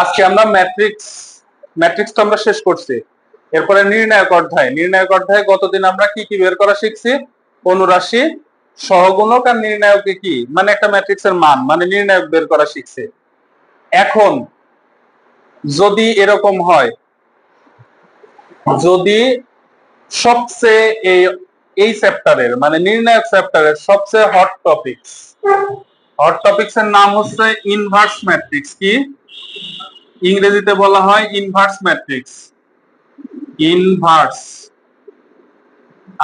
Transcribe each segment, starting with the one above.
আজকে আমরা matrix matrix তো আমরা শেষ করছি। এরপরে নির্ণায়ক অধ্যায়। নির্ণায়ক অধ্যায়ে গতদিন আমরা কি কি বের করা শিখছি? অনুরাশি, সহগুণক আর নির্ণায়কে কি? মানে একটা ম্যাট্রিক্সের মান মানে নির্ণায়ক বের করা শিখছে। এখন, যদি এরকম হয়, যদি সবচেয়ে এই এই চ্যাপ্টারের মানে নির্ণায়ক চ্যাপ্টারের সবচেয়ে হট টপিকস হট টপিকস এর নাম হচ্ছে ইনভার্স ম্যাট্রিক্স কি? ইংরেজিতে বলা হয় ইনভার্স ম্যাট্রিক্স ইনভার্স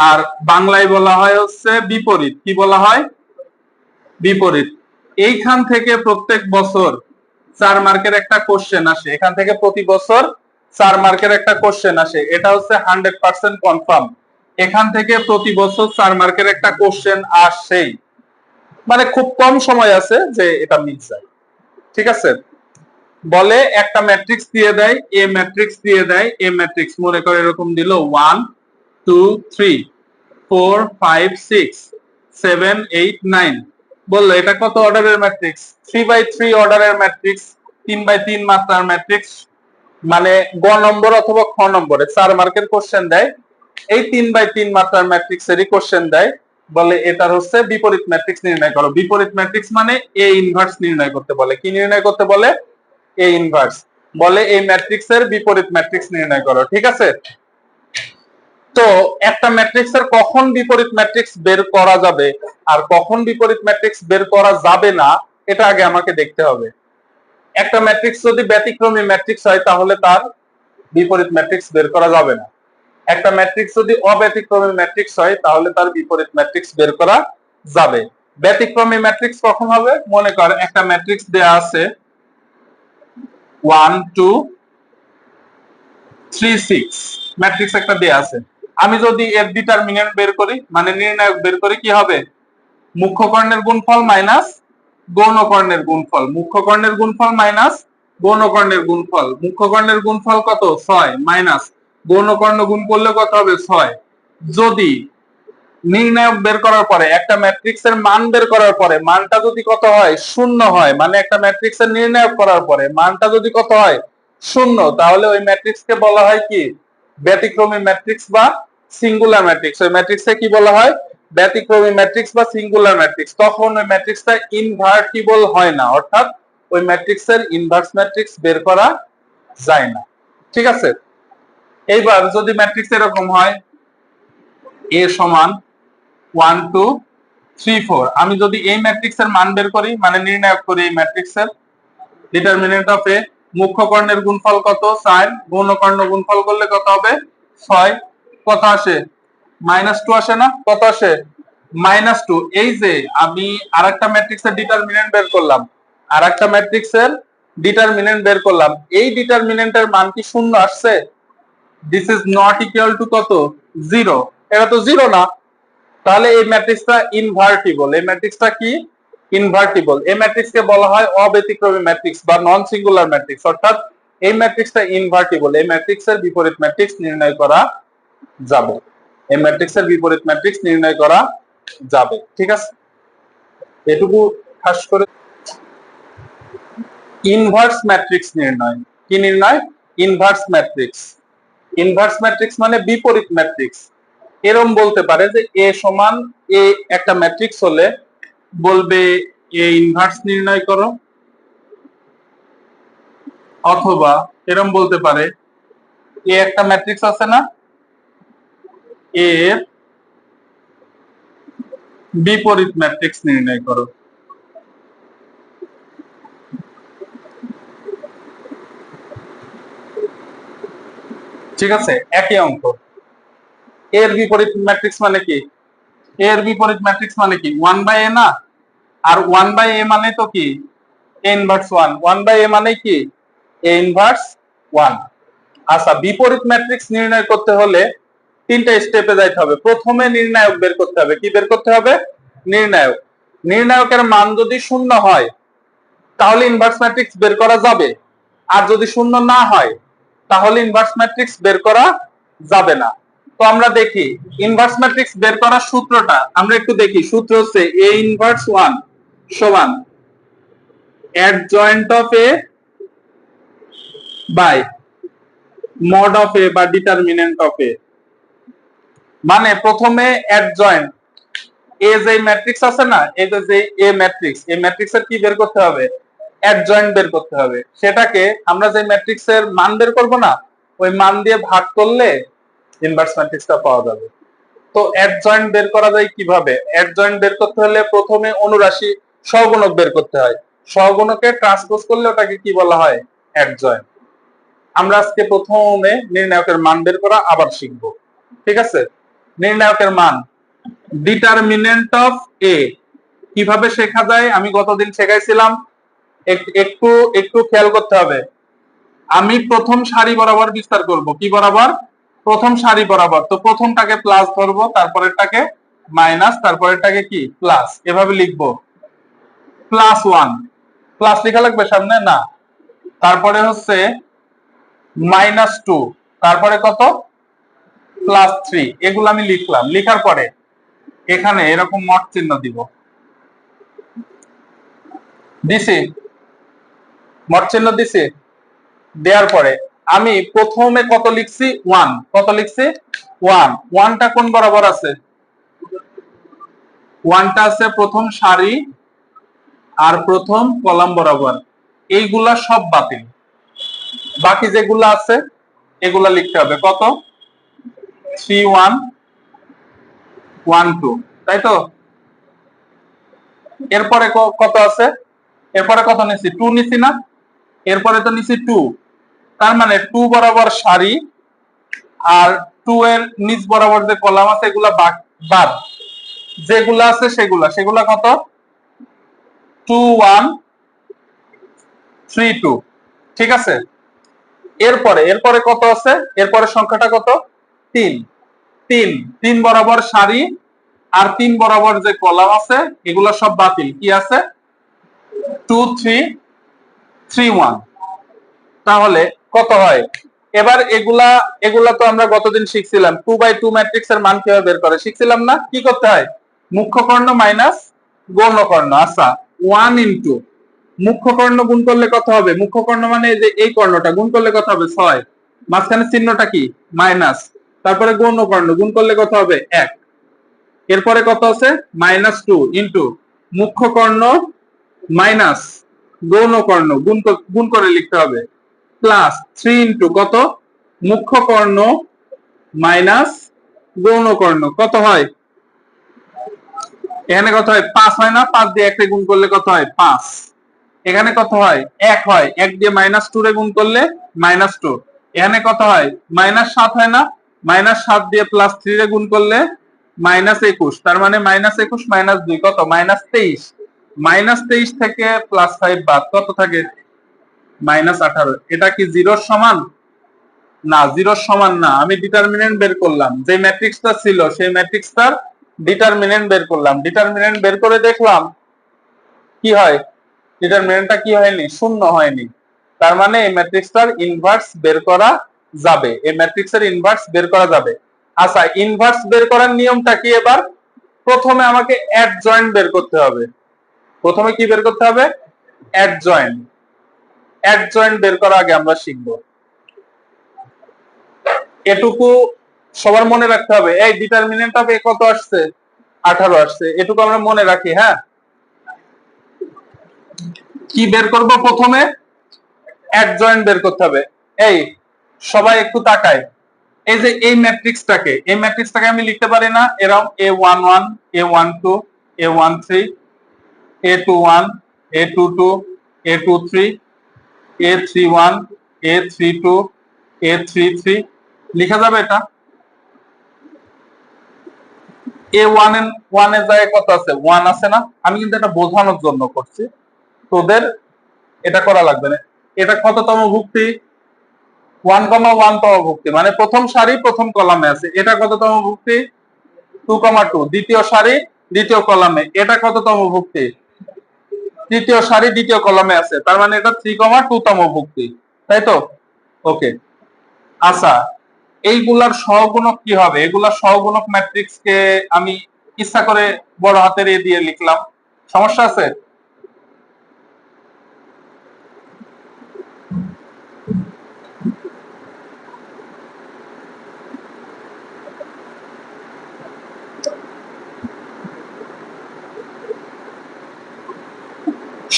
আর বাংলায় বলা হয় হচ্ছে বিপরীত। কি বলা হয়? বিপরীত। এইখান থেকে প্রত্যেক বছর চার মার্কের একটা কোশ্চেন আসে। এখান থেকে প্রতি বছর চার মার্কের একটা কোশ্চেন আসে। এটা হচ্ছে হান্ড্রেড পার্সেন্ট কনফার্ম এখান থেকে প্রতি বছর চার মার্কের একটা কোশ্চেন আসেই। মানে খুব কম সময় আছে যে এটা মিস যায়। ঠিক আছে? বলে একটা ম্যাট্রিক্স দিয়ে দেয়, এ ম্যাট্রিক্স দিয়ে দেয়, এ ম্যাট্রিক্স মনে করে এরকম দিল one two three four five six seven eight nine বলল, এটা কত অর্ডারের ম্যাট্রিক্স থ্রি বাই থ্রি অর্ডারের ম্যাট্রিক্স তিন বাই তিন মাত্রার ম্যাট্রিক্স মানে গ নম্বর অথবা খ নম্বরে। চার মার্কের কোশ্চেন দেয়, এই তিন বাই তিন মাত্রার ম্যাট্রিক্স এরই কোশ্চেন দেয়। বলে এটার হচ্ছে বিপরীত ম্যাট্রিক্স নির্ণয় করো। বিপরীত ম্যাট্রিক্স মানে এ ইনভার্স নির্ণয় করতে বলে। কি নির্ণয় করতে বলে? এ ইনভার্স বলে এই ম্যাট্রিক্স এর বিপরীত ম্যাট্রিক্স নির্ণয় করো, ঠিক আছে? তো একটা ম্যাট্রিক্স এর কখন বিপরীত ম্যাট্রিক্স বের করা যাবে আর কখন বিপরীত ম্যাট্রিক্স বের করা যাবে না, এটা আগে আমাকে দেখতে হবে। একটা ম্যাট্রিক্স যদি ব্যতিক্রমী ম্যাট্রিক্স হয়, তাহলে তার বিপরীত ম্যাট্রিক্স বের করা যাবে না। একটা ম্যাট্রিক্স যদি অব্যতিক্রমী ম্যাট্রিক্স হয়, তাহলে তার বিপরীত ম্যাট্রিক্স বের করা যাবে। ব্যতিক্রমী ম্যাট্রিক্স কখন হবে? মনে কর একটা ম্যাট্রিক্স দেয়া আছে one two three six matrix একটা দেয়া আছে। আমি যদি এর ডিটারমিনেন্ট বের করি মানে নির্ণায়ক বের করি, কি হবে? মুখ্য কর্ণের গুণফল মাইনাস গৌণ কর্ণের গুণফল। মুখ্য কর্ণের গুণফল মাইনাস গৌণ কর্ণের গুণফল। মুখ্য কর্ণের গুণফল কত? ছয় মাইনাস গৌণ কর্ণ গুণ করলে কত হবে? ছয়। যদি নির্ণায়ক বের করার পরে, একটা ম্যাট্রিক্স এর মান বের করার পরে, মানটা যদি কত হয়? শূন্য হয়। মানে একটা ম্যাট্রিক্স এর নির্ণায়ক করার পরে, মানটা যদি কত হয়? শূন্য। তাহলে ওই ম্যাট্রিক্স কে বলা হয় কি? ব্যতিক্রমী ম্যাট্রিক্স বা সিঙ্গুলার ম্যাট্রিক্স। ওই ম্যাট্রিক্সে কি বলা হয়? ব্যতিক্রমী ম্যাট্রিক্স বা সিঙ্গুলার ম্যাট্রিক্স। তখন ওই ম্যাট্রিক্সটা ইনভার্টিবল হয় না। অর্থাৎ ওই ম্যাট্রিক্সের ইনভার্স ম্যাট্রিক্স বের করা যায় না। ঠিক আছে? এইবার যদি ম্যাট্রিক্স এরকম হয় এ সমান ওয়ান টু থ্রি ফোর আমি যদি এই ম্যাট্রিক্স এর মান বের করি মানে নির্ণায়ক করি এই ম্যাট্রিক্স এর ডিটারমিনেন্ট অফ এ মুখ্য কর্ণের গুণফল কত? চার। গৌণ কর্ণ গুণফল করলে কত হবে? ছয়। কত আসে? মাইনাস টু আসে না? কত আসে? মাইনাস টু এই যে আমি আর একটা ম্যাট্রিক্স এর ডিটারমিনেন্ট বের করলাম আর একটা ম্যাট্রিক্স এর ডিটারমিনেন্ট বের করলাম, এই ডিটারমিনেন্টের মান কি শূন্য আসছে? This is not equal to কত? জিরো এটা তো জিরো না। তাহলে এই ম্যাট্রিক্সটা ইনভার্টিবল এই ম্যাট্রিক্সটা কি? ইনভার্টিবল এই ম্যাট্রিক্সকে বলা হয় অব্যতিক্রমী ম্যাট্রিক্স বা নন সিঙ্গুলার ম্যাট্রিক্স। অর্থাৎ এই ম্যাট্রিক্সটা ইনভার্টিবল এই ম্যাট্রিক্সের বিপরীত ম্যাট্রিক্স নির্ণয় করা যাবে। এই ম্যাট্রিক্সের বিপরীত ম্যাট্রিক্স নির্ণয় করা যাবে। ঠিক আছে? এটুকু খাস করে ইনভার্স ম্যাট্রিক্স নির্ণয়। কি নির্ণয়? ইনভার্স ম্যাট্রিক্স ইনভার্স ম্যাট্রিক্স মানে বিপরীত ম্যাট্রিক্স এরম বলতে পারে যে এ সমান এ একটা ম্যাট্রিক্স হলে বলবে এ ইনভার্স নির্ণয় করো। অথবা এরম বলতে পারে এ একটা ম্যাট্রিক্স আছে না? এর বিপরীত ম্যাট্রিক্স নির্ণয় করো। ঠিক আছে? একই অঙ্ক। এর বিপরীত ম্যাট্রিক্স মানে কি? এর বিপরীত ম্যাট্রিক্স মানে কি? ওয়ান বাই এ না? আর ওয়ান বাই এ মানে তো কি? A inverse one one by A মানে কি? এ ইনভার্স ওয়ান আচ্ছা বিপরীত ম্যাট্রিক্স নির্ণয় করতে হলে তিনটা স্টেপে যাইতে হবে। প্রথমে নির্ণায়ক বের করতে হবে। কি বের করতে হবে? নির্ণায়ক। নির্ণায়কের মান যদি শূন্য হয়, তাহলে ইনভার্স ম্যাট্রিক্স বের করা যাবে। আর যদি শূন্য না হয় তাহলে ইনভার্স ম্যাট্রিক্স বের করা যাবে না। তো আমরা দেখি ইনভার্স ম্যাট্রিক্স বের করার সূত্রটা, আমরা একটু দেখি, সূত্র হচ্ছে এ ইনভার্স ওয়ান সমান adjoint of a by mod of a বা ডিটারমিনেন্ট অফ এ মানে প্রথমে adjoint এ যে ম্যাট্রিক্স আছে না যে যে এ ম্যাট্রিক্স এই ম্যাট্রিক্সের কি বের করতে হবে? অ্যাডজয়েন্ট বের করতে হবে। সেটাকে আমরা যে ম্যাট্রিক্সের মান বের করব না, ওই মান দিয়ে ভাগ করলে ইনভার্স ম্যাট্রিক্সটা পাওয়া যাবে। তো অ্যাডজয়েন্ট বের করা যায় কীভাবে? অ্যাডজয়েন্ট বের করতে হলে প্রথমে অনুরাশি সহগুণক বের করতে হয়। সহগুণকে ট্রান্সপোজ করলে ওটাকে কি বলা হয়? অ্যাডজয়েন্ট আমরা আজকে প্রথমে নির্ণায়কের মান বের করা আবার শিখব। ঠিক আছে? নির্ণায়কের মান ডিটারমিনেন্ট অফ এ কীভাবে শেখা যায়? আমি গতদিন শেখাইছিলাম একটু একটু খেয়াল করতে হবে। আমি প্রথম সারি বরাবর বিস্তার করব। কি বরাবর? প্রথম সারি বরাবর। তো প্রথমটাকে প্লাস ধরবো, তারপরেরটাকে মাইনাস তারপরেরটাকে কি? প্লাস এভাবে লিখব। প্লাস ওয়ান প্লাস লেখা লাগবে সামনে? না। তারপরে হচ্ছে মাইনাস টু তারপরে কত? প্লাস থ্রি এগুলো আমি লিখলাম। লিখার পরে এখানে এরকম মট চিহ্ন দিব। দিছি? চিহ্ন দিছি, দেওয়ার পরে আমি প্রথমে কত লিখছি? ওয়ান কত লিখছি? ওয়ান ওয়ানটা কোন বরাবর আছে? ওয়ানটা আছে প্রথম সারি আর প্রথম কলাম বরাবর। এইগুলা সব বাতিল। বাকি যেগুলা আছে, এগুলা লিখতে হবে। কত? থ্রি ওয়ান ওয়ান টু তাই তো? এরপরে কত আছে? এরপরে কত নিছি? টু নিছি না? এরপরে তো নিছি টু তার মানে টু বরাবর সারি আর টু এর নিচ বরাবর যে কলাম আছে, এগুলা বাদ যেগুলা আছে সেগুলা সেগুলা কত? টু ওয়ান থ্রি টু ঠিক আছে? এরপরে এরপরে কত আছে? এরপরে সংখ্যাটা কত? তিন। তিন। তিন বরাবর সারি আর তিন বরাবর যে কলাম আছে, এগুলো সব বাতিল। কি আছে? টু থ্রি থ্রি ওয়ান তাহলে কত হয়? এবার এগুলা এগুলা তো আমরা গতদিন শিখছিলাম। টু বাই টু ম্যাট্রিক্স এর মান কীভাবে বের করে? শিখছিলাম না? কি করতে হয়? মুখ্য কর্ণ মাইনাস গৌণ কর্ণ আচ্ছা ওয়ান ইন্টু মুখ্য কর্ণ গুণ করলে কত হবে? মুখ্য কর্ণ মানে যে এই কর্ণটা, গুণ করলে কত হবে? ছয়। মাঝখানে চিহ্নটা কি? মাইনাস তারপরে গৌণ কর্ণ গুণ করলে কত হবে? এক। এরপরে কত আছে? মাইনাস টু ইন্টু মুখ্য কর্ণ মাইনাস গৌণ কর্ণ, গুণ গুণ করে লিখতে হবে। প্লাস থ্রি ইন্টু কত? মুখ্য কর্ণ মাইনাস গৌণ কর্ণ। কত হয়? এখানে কত হয়? পাঁচ হয় না? পাঁচ দিয়ে একটা গুণ করলে কত হয়? পাঁচ। এখানে কত হয়? এক হয়। এক দিয়ে মাইনাস টু রে গুণ করলে মাইনাস টু এখানে কত হয়? মাইনাস সাত হয় না? মাইনাস সাত দিয়ে প্লাস থ্রি রে গুণ করলে মাইনাস একুশ। তার মানে মাইনাস একুশ মাইনাস দুই। কত? মাইনাস তেইশ। মাইনাস তেইশ থেকে প্লাস ফাইভ বাদ, কত থাকে? মাইনাস আঠারো। এটা কি জিরোর সমান? না, জিরোর সমান না। আমি ডিটারমিনেন্ট বের করলাম। যে ম্যাট্রিক্সটা ছিল, সেই ম্যাট্রিক্সটার ডিটারমিনেন্ট বের করলাম। ডিটারমিনেন্ট বের করে দেখলাম, কি হয়? ডিটারমিনেন্টটা কি হয়নি? শূন্য হয়নি। তার মানে এই ম্যাট্রিক্সটার ইনভার্স বের করা যাবে। এই ম্যাট্রিক্সের ইনভার্স বের করা যাবে। আচ্ছা ইনভার্স বের করার নিয়মটা কি এবার? প্রথমে আমাকে অ্যাডজয়েন্ট বের করতে হবে। প্রথমে কি বের করতে হবে? অ্যাডজয়েন্ট অ্যাডজয়েন্ট বের করা আগে আমরা শিখব। এটুকু সবার মনে রাখতে হবে। এই ডিটারমিনেন্ট অফ এ কত আসছে? আঠারো আসছে। এটুকু আমরা মনে রাখি হ্যাঁ? কি বের করব প্রথমে? অ্যাডজয়েন্ট বের করতে হবে। এই, সবাই একটু তাকায়। এই যে এই ম্যাট্রিক্সটাকে এই ম্যাট্রিক্সটাকে আমি লিখতে পারি না। এরকম A one one A one two A one three A two one A two two A two three A three one A three two A three three লিখা যাবে এটা? এ ওয়ানের ওয়ানের জায়গায় কত আছে? ওয়ান আছে না? আমি কিন্তু এটা বোঝানোর জন্য করছি। তোদের এটা করা লাগবে না। এটা কততম ভুক্তি? ওয়ান কমা ওয়ান তম ভুক্তি। মানে প্রথম সারি, প্রথম কলামে আছে। এটা কততম ভুক্তি? টু কমা টু দ্বিতীয় সারি, দ্বিতীয় কলামে। এটা কততম ভুক্তি? তৃতীয় সারি দ্বিতীয় কলমে আছে। তার মানে এটা থ্রি কমা টু তম ভুক্তি। তাই তো? ওকে আচ্ছা এইগুলার সহগুণক কি হবে? এগুলার সহগুণক ম্যাট্রিক্স কে আমি ইচ্ছা করে বড় হাতের এ দিয়ে লিখলাম। সমস্যা আছে?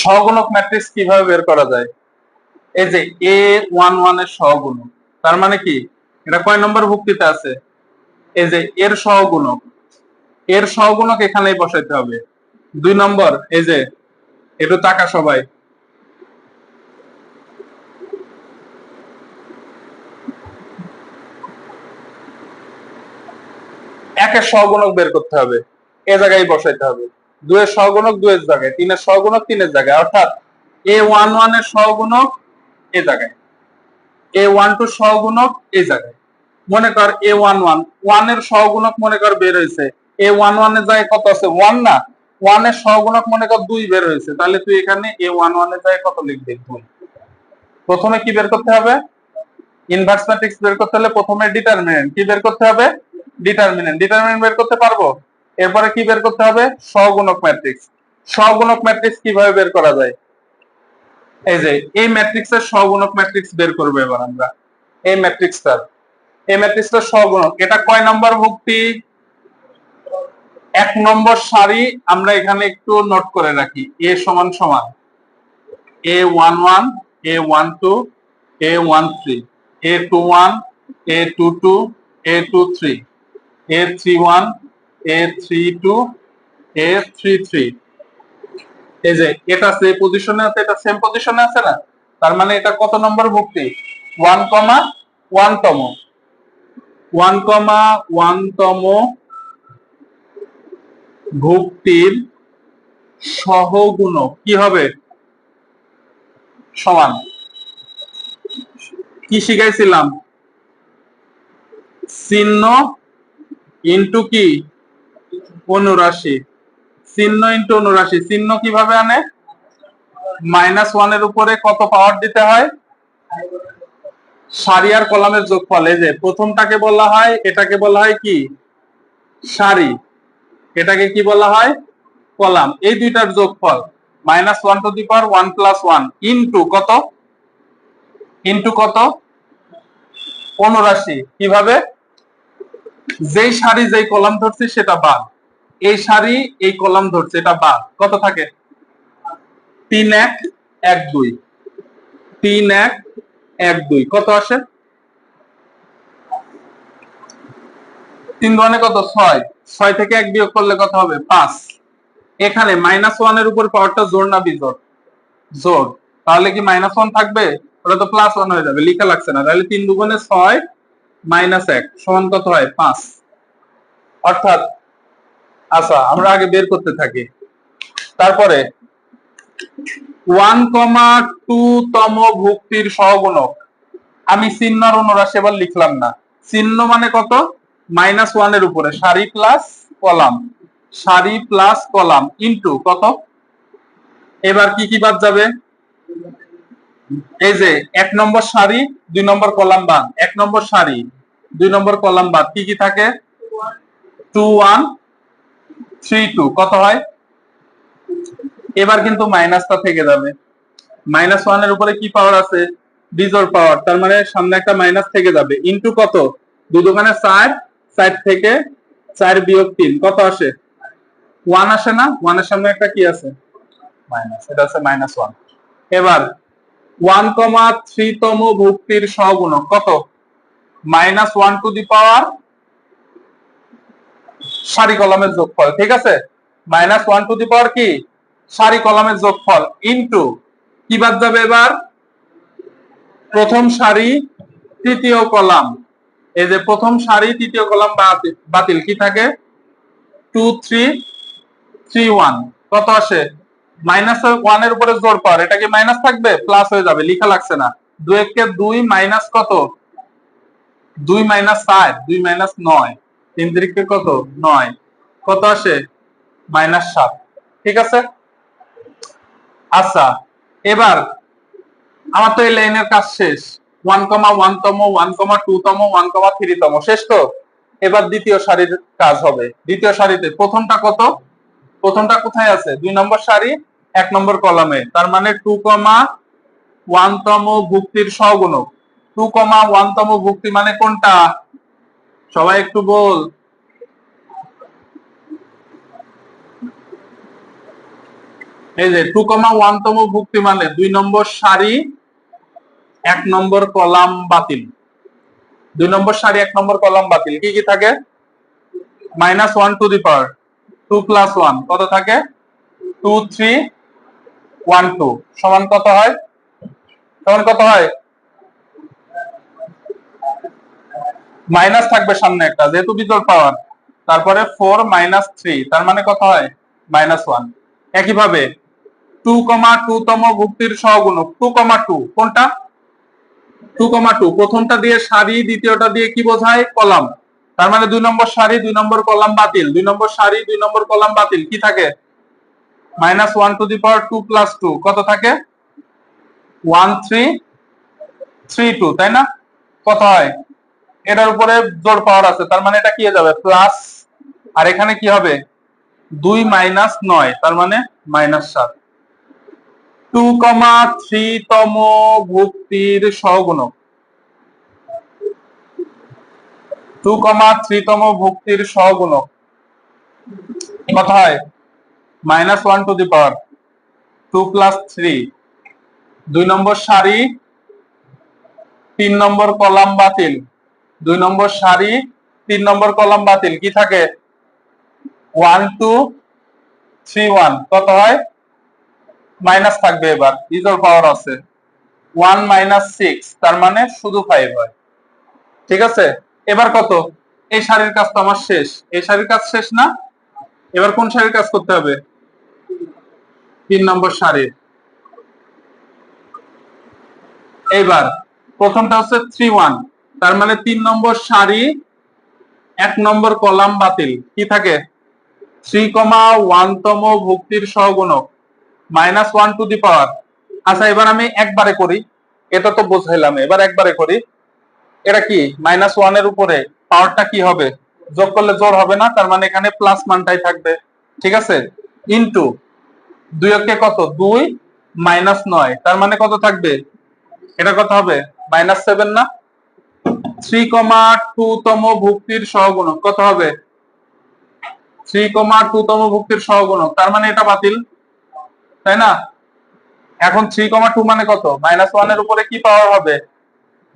সহগুণক ম্যাট্রিক্স কীভাবে বের করা যায়? এই যে এ ওয়ান ওয়ানের সহগুণক তার মানে কি? এটা কয় নম্বর ভুক্তিতে আছে? এই যে এর সহগুণক এর সহগুণক এখানেই বসাইতে হবে। দুই নম্বর, এই যে একটু টাকা সবাই। একের সহগুণক বের করতে হবে, এ জায়গায় বসাইতে হবে। দুয়ের সহগুণক দুয়ের জায়গায়, তিনের সহগুণক তিনের জায়গায়, অর্থাৎ এ ওয়ান ওয়ানের সহগুণক এ জায়গায় এ ওয়ান টু সহগুণক এই জায়গায়। মনে কর এ ওয়ান ওয়ান ওয়ানের সহগুণক মনে কর বের হয়েছে এ ওয়ান ওয়ানের জায়গায় কত আছে? ওয়ান না ওয়ানের সহগুণক মনে কর দুই বের হয়েছে, তাহলে তুই এখানে এ ওয়ান ওয়ানের জায়গায় কত লিখবি? দুই। প্রথমে কি বের করতে হবে? ইনভার্স ম্যাট্রিক্স বের করতে হলে প্রথমে ডিটারমিনেন্ট কি বের করতে হবে? ডিটারমিনেন্ট ডিটারমিনেন্ট বের করতে পারব? এরপরে কি বের করতে হবে? সহগুণক ম্যাট্রিক্স সহগুণক ম্যাট্রিক্স কীভাবে বের করা যায়? এই যে, এই ম্যাট্রিক্সের সহগুণক ম্যাট্রিক্স বের করব এবার আমরা। এই ম্যাট্রিক্সটার এই ম্যাট্রিক্সটার সহগুণক এটা কয় নম্বর ভুক্তি? এক নম্বর সারি আমরা এখানে একটু নোট করে রাখি। এ সমান সমান। A one one A one two A one three A two one A two two A two three A three one A three two A three three এই যে, এটা আছে না? তার মানে এটা কত নম্বর ভুক্তি? One comma one one comma one তম ভুক্তির কি হবে? সমান। কি শিখাইছিলাম? চিহ্ন ইন্টু কি? অনুরাশি। চিহ্ন ইন্টু অনুরাশি। চিহ্ন কীভাবে আনে? মাইনাস ওয়ানের উপরে কত পাওয়ার দিতে হয়? সারি আর কলামের যোগফল। এই যে, প্রথমটাকে বলা হয়, এটাকে বলা হয় কি? সারি। এটাকে কি বলা হয়? কলাম। এই দুইটার যোগফল। Minus one to the power one plus one into কত? ইন্টু কত? অনুরাশি। কীভাবে? যেই সারি, যেই কলাম ধরছি, সেটা বাদ। এই সারি এই কলাম ধরছে, এটা বাদ কত থাকে? তিন এক এক দুই। তিন এক এক দুই। কত আসে? তিন ধরনের কত? ছয়। ছয় থেকে এক বিয়োগ করলে কত হবে? পাঁচ। এখানে মাইনাস ওয়ানের উপর পাওয়ারটা জোর না বিজোর জোর। তাহলে কি মাইনাস ওয়ান থাকবে? ওটা তো প্লাস ওয়ান হয়ে যাবে, লিখা লাগছে না। তাহলে তিন দুগুণে ছয় মাইনাস এক। সমান কত হয়? পাঁচ। অর্থাৎ আচ্ছা আমরা আগে বের করতে থাকি। তারপরে, ওয়ান কমা টু তম ভুক্তির সহগুণক। আমি চিহ্ন আর অনুরাশি এবার লিখলাম না। চিহ্ন মানে কত? মাইনাস ওয়ানের উপরে। সারি প্লাস কলাম। সারি প্লাস কলাম ইন্টু কত? এবার কি কি বাদ যাবে? এই যে, এক নম্বর সারি, দুই নম্বর কলাম বাদ। এক নম্বর সারি, দুই নম্বর কলাম বাদ। কি কি থাকে? টু ওয়ান থ্রি টু কত হয়? এবার কিন্তু মাইনাসটা থেকে যাবে। মাইনাস ওয়ানের উপরে কি পাওয়ার আছে? বিজোর পাওয়ার তার মানে সামনে একটা মাইনাস থেকে যাবে। ইন্টু কত? দুই দোকানে চার চার থেকে চার বিয়োগ তিন, কত আসে? ওয়ান আসে না? ওয়ানের সামনে একটা কি আছে? মাইনাস এটা আছে মাইনাস ওয়ান এবার ওয়ান কমা থ্রি তম ভুক্তির সহগুণক কত? Minus one to the power সারি কলমের যোগফল, ঠিক আছে? Minus one to the power কি? সারি কলমের যোগফল ইন্টু কি বাদ যাবে এবার? প্রথম সারি তৃতীয় কলাম। এই যে প্রথম সারি তৃতীয় কলাম বাতিল, কি থাকে? টু থ্রি থ্রি ওয়ান কত আসে? মাইনাস ওয়ানের উপরে জোর পাওয়ার এটা কি মাইনাস থাকবে? প্লাস হয়ে যাবে, লিখা লাগছে না। দুই একে দুই মাইনাস কত? দুই মাইনাস সাত দুই মাইনাস নয়। তিন তিরিকে কত? নয়। কত আসে? মাইনাস সাত। ঠিক আছে? আচ্ছা এবার আমার তো এই লাইনের কাজ শেষ। ওয়ান কমা ওয়ান তম ওয়ান কমা টু তম ওয়ান কমা থ্রি তম শেষ তো? এবার দ্বিতীয় সারির কাজ হবে। দ্বিতীয় সারিতে প্রথমটা কত? প্রথমটা কোথায় আছে? দুই নম্বর সারি, এক নম্বর কলামে। তার মানে টু কমা ওয়ান তম ভুক্তির সহগুণক। টু কমা ওয়ান তম ভুক্তি মানে কোনটা? সবাই একটু বল। এই যে টু কমা ওয়ান তম ভুক্তি মানে দুই নম্বর সারি, এক নম্বর কলাম বাতিল। দুই নম্বর সারি, এক নম্বর কলাম বাতিল। কি কি থাকে? Minus one to the power two plus one কত থাকে? টু থ্রি ওয়ান টু সমান কত হয়? সমান কত হয়? মাইনাস থাকবে সামনে একটা, যেহেতু বিজোড় পাওয়ার। তারপরে ফোর মাইনাস থ্রি তার মানে কত হয়? মাইনাস ওয়ান একইভাবে টু কমা টু তম ভুক্তির সহগুণক টু কমা টু কোনটা? টু কমা টু প্রথমটা দিয়ে সারি, দ্বিতীয়টা দিয়ে কি বোঝায়? কলাম। তার মানে দুই নম্বর সারি, দুই নম্বর কলাম বাতিল। দুই নম্বর সারি, দুই নম্বর কলাম বাতিল। কি থাকে? Minus one to the power two plus two কত থাকে? ওয়ান থ্রি থ্রি টু তাই না? কত হয়? এটার উপরে জোর পাওয়ার আছে, তার মানে এটা কি যাবে? প্লাস আর এখানে কি হবে? দুই মাইনাস নয়, তার মানে মাইনাস সাত। টু কমা থ্রি তম ভুক্তির সহগুণক। টু কমা থ্রি তম ভুক্তির সহগুণক। কত হয় minus one to the power two plus three দুই নম্বর সারি, তিন নম্বর কলাম বাতিল। দুই নম্বর সারি তিন নম্বর কলাম বাতিল, কি থাকে? ওয়ান টু থ্রি ওয়ান কত হয়? মাইনাস থাকবে এবার ইজোর পাওয়ার আছে। ওয়ান মাইনাস সিক্স তার মানে শুধু ফাইভ হয়। ঠিক আছে? এবার কত? এই শাড়ির কাজ তো আমার শেষ। এই শাড়ির কাজ শেষ না? এবার কোন শাড়ির কাজ করতে হবে? তিন নম্বর শাড়ির এইবার, প্রথমটা হচ্ছে থ্রি ওয়ান তার মানে তিন নম্বর সারি, এক নম্বর কলাম বাতিল। কি থাকে? থ্রি কমা ওয়ান তম ভুক্তির সহগুণক। Minus one to the power. আচ্ছা এবার আমি একবারে করি। এটা তো বোঝাইলাম, এবার একবারে করি। এটা কি? মাইনাস ওয়ানের উপরে। পাওয়ারটা কি হবে? যোগ করলে জোর হবে না, তার মানে এখানে প্লাস মানটাই থাকবে। ঠিক আছে? ইনটু দুই অক্ষে কত? দুই মাইনাস নয়। তার মানে কত থাকবে? এটা কত হবে? মাইনাস সেভেন না? থ্রি কমা তম ভুক্তির সহগুণক। কত হবে? থ্রি কমা টু তম ভুক্তির সহগুণক। তার মানে এটা বাতিল, তাই না? এখন থ্রি কমা টু মানে কত? মাইনাস ওয়ানের উপরে কি পাওয়ার হবে?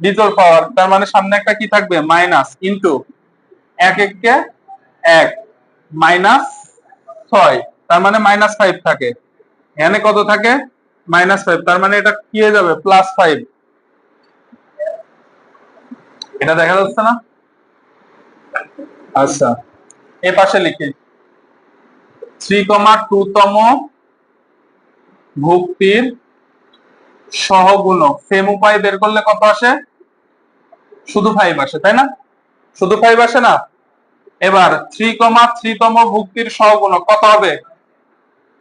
বিজোর পাওয়ার তার মানে সামনে একটা কি থাকবে? মাইনাস ইন্টু এক এককে এক। মাইনাস ছয়। তার মানে মাইনাস ফাইভ থাকে। এখানে কত থাকে? মাইনাস ফাইভ তার মানে এটা কি হয়ে যাবে? প্লাস ফাইভ এটা দেখা যাচ্ছে না? আচ্ছা। এ পাশে লিখি। থ্রি কমা টু তম ভুক্তির সহগুণক সেম উপায় বের করলে কত আসে? শুধু ফাইভ আসে তাই না? শুধু ফাইভ আসে না? এবার থ্রি কমা থ্রি তম ভুক্তির সহগুণক কত হবে?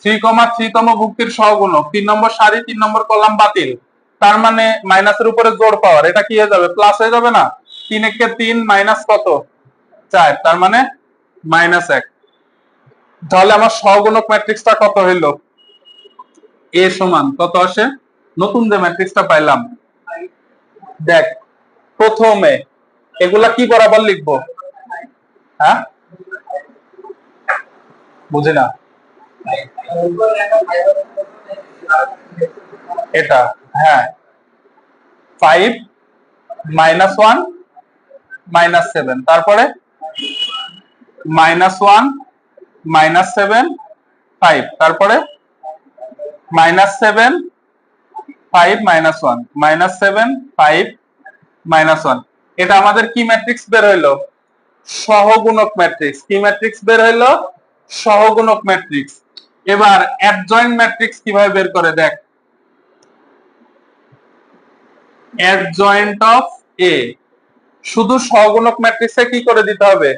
থ্রি কমা থ্রি তম ভুক্তির সহগুণক তিন নম্বর সারি তিন নম্বর কলাম বাতিল। তার মানে মাইনাসের উপরে জোর পাওয়ার। এটা কি হয়ে যাবে? প্লাস হয়ে যাবে না? তিন একে তিন মাইনাস কত? চার, তার মানে মাইনাস এক। তাহলে আমার সহগুণক ম্যাট্রিক্সটা কত হইল? এ সমান, কত আসে? নতুন যে ম্যাট্রিক্সটা পাইলাম। দেখ, প্রথমে এগুলা কি বরাবর লিখব? হ্যাঁ? বুঝি না? এটা হ্যাঁ। Five minus one minus seven তারপরে minus one minus seven five তারপরে minus seven five minus one minus seven five minus one এটা আমাদের কি ম্যাট্রিক্স বের হইল? সহগুণক ম্যাট্রিক্স কি ম্যাট্রিক্স বের হইল? সহগুণক ম্যাট্রিক্স এবার অ্যাডজয়েন্ট ম্যাট্রিক্স কীভাবে বের করে দেখ? অ্যাডজয়েন্ট অফ এ শুধু সহগুণক ম্যাট্রিক্সে কি করে দিতে হবে?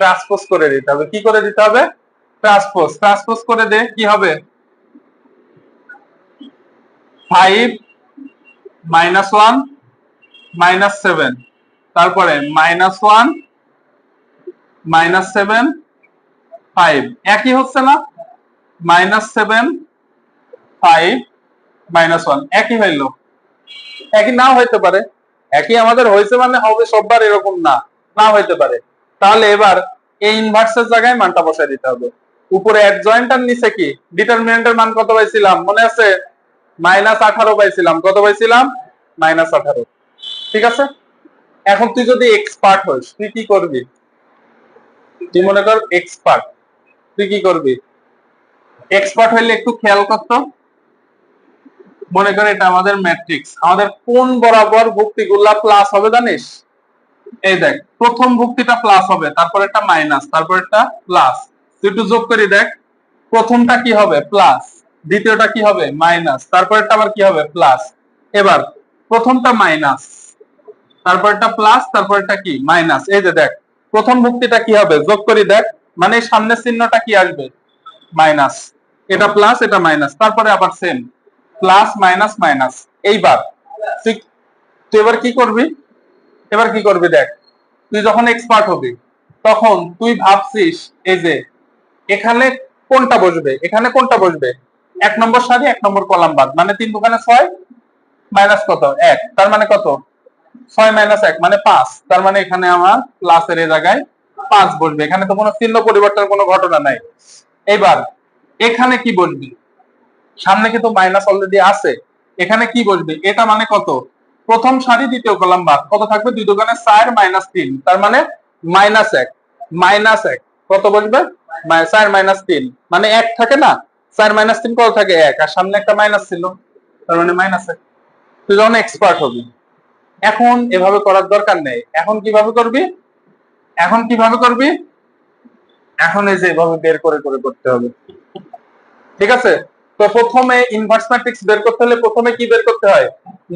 ট্রান্সপোজ করে দিতে হবে। কি করে দিতে হবে? ট্রান্সপোজ ট্রান্সপোজ করে দে কি হবে? Five minus one minus seven তারপরে minus one minus seven five একই হচ্ছে না? Minus seven five minus one একই হইল। একই নাও হইতে পারে। একই আমাদের হয়েছে মানে হবে সববার এরকম না না হইতে পারে। তাহলে এবার এই ইনভার্সের জায়গায় মানটা বসাই দিতে হবে। উপরে অ্যাডজয়েন্ট আর নিচে কি? ডিটারমিনেন্টের মান কত পাইছিলাম? মনে আছে? মাইনাস আঠারো পাইছিলাম। কত পাইছিলাম? মাইনাস আঠারো। ঠিক আছে? এখন তুই যদি এক্সপার্ট হইস তুই কি করবি? তুই মনে কর এক্সপার্ট তুই কি করবি? এক্সপার্ট হইলে একটু খেয়াল করতো। মনে কর এটা আমাদের ম্যাট্রিক্স আমাদের কোন বরাবর ভুক্তিগুলা প্লাস হবে জানিস? এই দেখ, প্রথম ভুক্তিটা প্লাস হবে, তারপর একটা মাইনাস তারপর একটা প্লাস তুই একটু যোগ করে দেখ, প্রথমটা কি হবে? প্লাস দ্বিতীয়টা কি হবে? মাইনাস তারপরটা আবার কি হবে? প্লাস এবার, প্রথমটা মাইনাস তারপরটা প্লাস তারপরটা কি? মাইনাস এই যে দেখ, প্রথম ভুক্তিটা কি হবে? যোগ করে দেখ মানে সামনের চিহ্নটা কি আসবে? মাইনাস এটা প্লাস এটা মাইনাস তারপরে আবার সেম প্লাস মাইনাস মাইনাস এইবার তুই এবার কি করবি? এবার কি করবি দেখ, তুই যখন এক্সপার্ট হবি, তখন তুই ভাবছিস এই যে, এখানে কোনটা বসবে? এখানে কোনটা বসবে? এক নম্বর সারি এক নম্বর কলাম বাদ। মানে তিন দোকানে ছয় মাইনাস কত? এক। তার মানে কত? ছয় মাইনাস এক মানে পাঁচ। তার মানে এখানে আমার প্লাসের এই জায়গায় পাঁচ বসবে। এখানে তো কোনো চিহ্ন পরিবর্তন, কোনো ঘটনা নাই। এবার এখানে কি বসবে? সামনে কিন্তু মাইনাস অলরেডি আছে। এখানে কি বসবে? এটা মানে কত? প্রথম সারি, দ্বিতীয় কলাম বাদ। কত থাকবে? দুই দোকানে চার মাইনাস তিন। তার মানে মাইনাস এক। মাইনাস এক। কত বসবে? চার মাইনাস তিন। মানে এক থাকে না? চার মাইনাস তিন কত থাকে? এক। আর সামনে একটা মাইনাস ছিল। তার মানে মাইনাস এক। তুই যখন এক্সপার্ট হবি। এখন এভাবে করার দরকার নেই। এখন কীভাবে করবি? এখন কীভাবে করবি? এখন এই যে এভাবে বের করে করে করতে হবে। ঠিক আছে? তো প্রথমে ইনভার্স ম্যাট্রিক্স বের করতে হলে প্রথমে কি বের করতে হয়?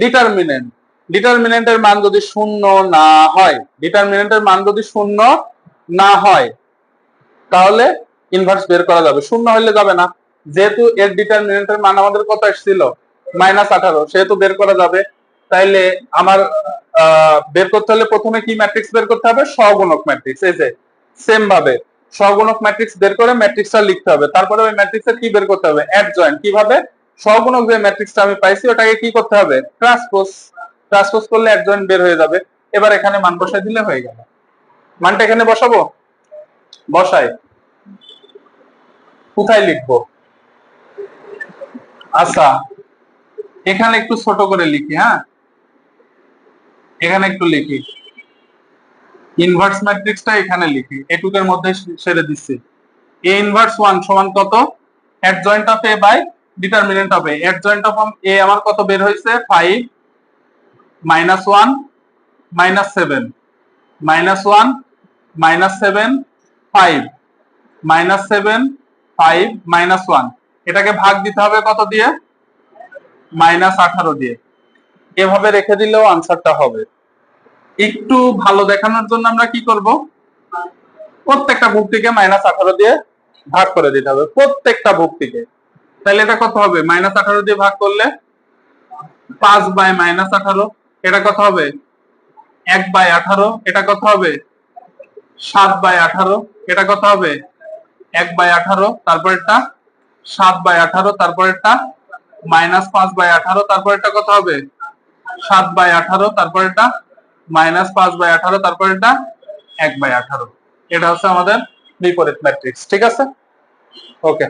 ডিটারমিনেন্ট ডিটারমিনেন্টের মান যদি শূন্য না হয় ডিটারমিনেন্টের মান যদি শূন্য না হয়, তাহলে ইনভার্স বের করা যাবে। শূন্য হলে যাবে না। যেহেতু এর ডিটারমিনেন্টের মান আমাদের কত এসেছিল মাইনাস আঠারো। সেহেতু বের করা যাবে। তাইলে আমার বের করতে হলে প্রথমে কি ম্যাট্রিক্স বের করতে হবে? সহগুণক ম্যাট্রিক্স এই যে সেম ভাবে। সহগুণক ম্যাট্রিক্স বের করে ম্যাট্রিক্সটা লিখতে হবে। তারপরে ওই ম্যাট্রিক্সের কি বের করতে হবে? অ্যাডজয়েন্ট কীভাবে? সহগুণক যে ম্যাট্রিক্সটা আমি পাইছি, ওটাকে কি করতে হবে? ট্রান্সপোজ ট্রান্সপোজ করলে অ্যাডজয়েন্ট বের হয়ে যাবে। এবার এখানে মান বসাই দিলে হয়ে গেল। মানটা এখানে বসাবো? বসাই। কোথায় লিখব? আচ্ছা। এখানে একটু ছোট করে লিখি হ্যাঁ? এখানে একটু লিখি। ইনভার্স ম্যাট্রিক্সটা এখানে লিখি। এটুকের মধ্যে ছেড়ে দিচ্ছি। এ ইনভার্স ওয়ান সমান কত? Adjoint of A by determinant of A adjoint of A আমার কত বের হয়েছে? Five minus one minus seven minus one minus seven five minus seven five minus one এটাকে ভাগ দিতে হবে কত দিয়ে? মাইনাস আঠারো দিয়ে। এভাবে রেখে দিলেও আনসারটা হবে। একটু ভালো দেখানোর জন্য আমরা কি করব? প্রত্যেকটা ভুক্তিকে মাইনাস আঠারো দিয়ে ভাগ করে দিতে হবে, প্রত্যেকটা ভুক্তিকে তাহলে এটা কত হবে? মাইনাস আঠারো দিয়ে ভাগ করলে পাঁচ বাই মাইনাস আঠারো, এটা কত হবে? এক বাই আঠারো, এটা কত হবে? সাত বাই আঠারো, এটা কত হবে? এক বাই আঠারো তারপর তারপরেরটা সাত বাই আঠারো তারপর তারপরেরটা মাইনাস পাঁচ বাই আঠারো তারপর তারপরেরটা কত হবে? সাত বাই আঠারো, তারপরেরটা মাইনাস পাঁচ বাই আঠারো, তারপর এটা এক বাই আঠারো। এটা হচ্ছে আমাদের বিপরীত ম্যাট্রিক্স ঠিক আছে? ওকে